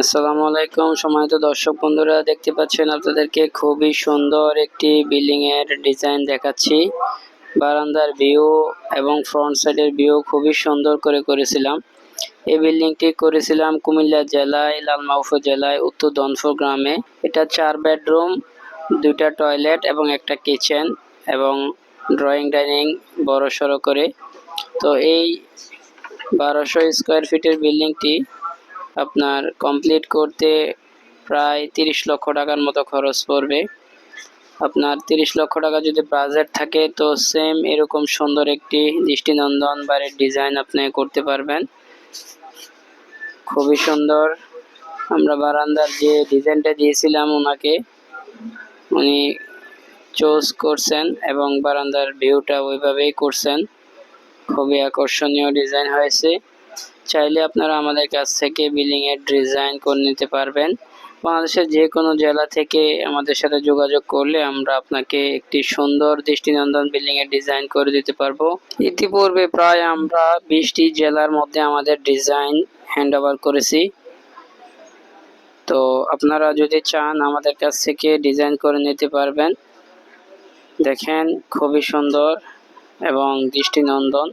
আসসালামু আলাইকুম। সম্মানিত দর্শক বন্ধুরা, দেখতে পাচ্ছেন আপনাদেরকে খুবই সুন্দর একটি বিল্ডিং এর ডিজাইন দেখাচ্ছি। বারান্দার ভিউ এবং ফ্রন্ট সাইডের ভিউ খুবই সুন্দর করে করেছিলাম। এই বিল্ডিংটি করেছিলাম কুমিল্লা জেলায়, লালমা জেলায় উত্তর দনপুর গ্রামে। এটা চার বেডরুম, দুইটা টয়লেট এবং একটা কিচেন এবং ড্রয়িং, ডাইনিং বড় সড়ো করে। তো এই বারোশো স্কোয়ার ফিটের বিল্ডিংটি আপনার কমপ্লিট করতে প্রায় তিরিশ লক্ষ টাকার মতো খরচ পড়বে। আপনার তিরিশ লক্ষ টাকা যদি বাজেট থাকে, তো সেম এরকম সুন্দর একটি দৃষ্টিনন্দন বাড়ির ডিজাইন আপনি করতে পারবেন। খুবই সুন্দর। আমরা বারান্দার যে ডিজাইনটা দিয়েছিলাম ওনাকে, উনি চুজ করছেন এবং বারান্দার ভিউটা ওইভাবেই করছেন। খুবই আকর্ষণীয় ডিজাইন হয়েছে। চাইলে আপনারা আমাদের কাছ থেকে বিল্ডিং এর ডিজাইন করে নিতে পারবেন। বাংলাদেশের যে কোনো জেলা থেকে আমাদের সাথে যোগাযোগ করলে আমরা আপনাকে একটি সুন্দর দৃষ্টিনন্দন বিল্ডিং এর ডিজাইন করে দিতে পারব। ইতিপূর্বে প্রায় আমরা বিশটি জেলার মধ্যে আমাদের ডিজাইন হ্যান্ড ওভার করেছি। তো আপনারা যদি চান আমাদের কাছ থেকে ডিজাইন করে নিতে পারবেন। দেখেন, খুবই সুন্দর এবং দৃষ্টিনন্দন।